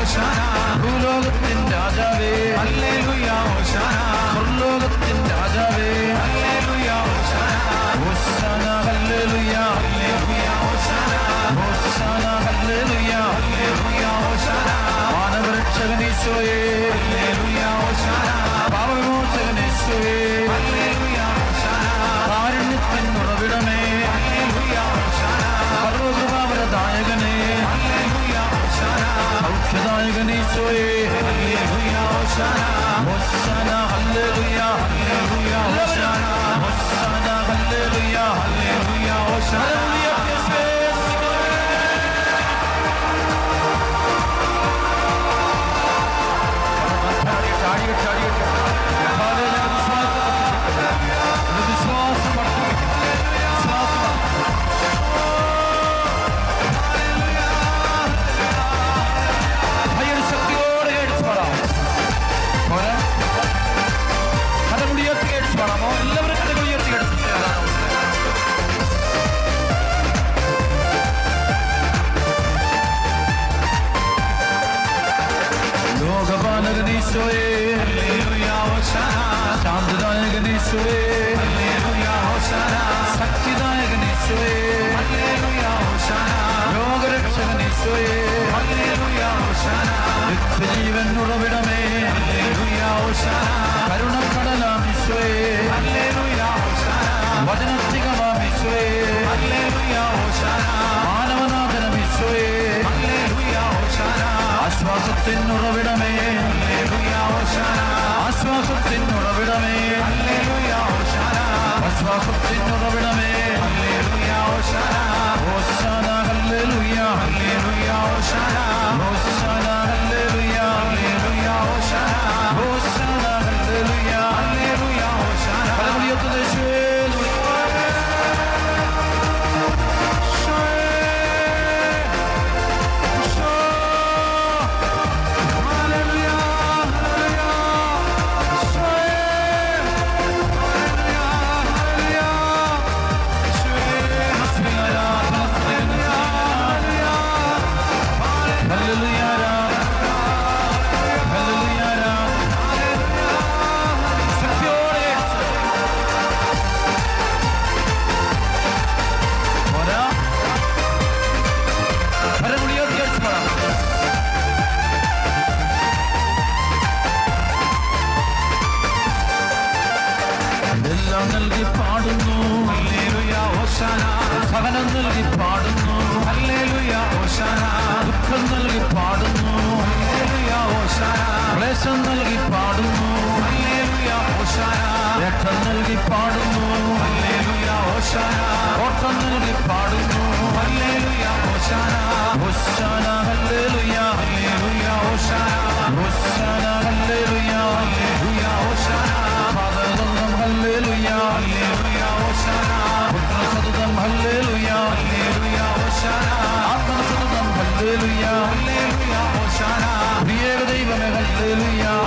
ഓശാന ഭൂലോകത്തിൻ രാജാവേ അല്ലേലുയ ഓശാന ഭൂലോകത്തിൻ രാജാവേ അല്ലേലുയ ഓശാന ഓശാന ഹല്ലേലുയ അല്ലേലുയ ഓശാന ഓശാന ഹല്ലേലുയ അല്ലേലുയ ഓശാന മാനവരക്ഷകനീശോയേ والسلام والسلام هللويا هللويا ലോകപാലകനീശോയെ ശാന്തദായകനീശോയെ ശക്തിദായകനീശോയെ ആശ്വാസത്തിൻ ഉറവിടമേ ആശ്വാസത്തിൻ സഹനം നൽകി പാടുന്നു. ദുഃഖം നൽകി പാടുന്നു. ക്ലേശം നൽകി പാടുന്നു. ഹല്ലേലുയ ഓശാന. രക്തം നൽകി പാടുന്നു. ഓട്ടം നൽകി പാടുന്നു. ആത്മസതുതം ഹല്ലേലൂയ. പ്രിയ ദൈവമേ ഹല്ലേലൂയ.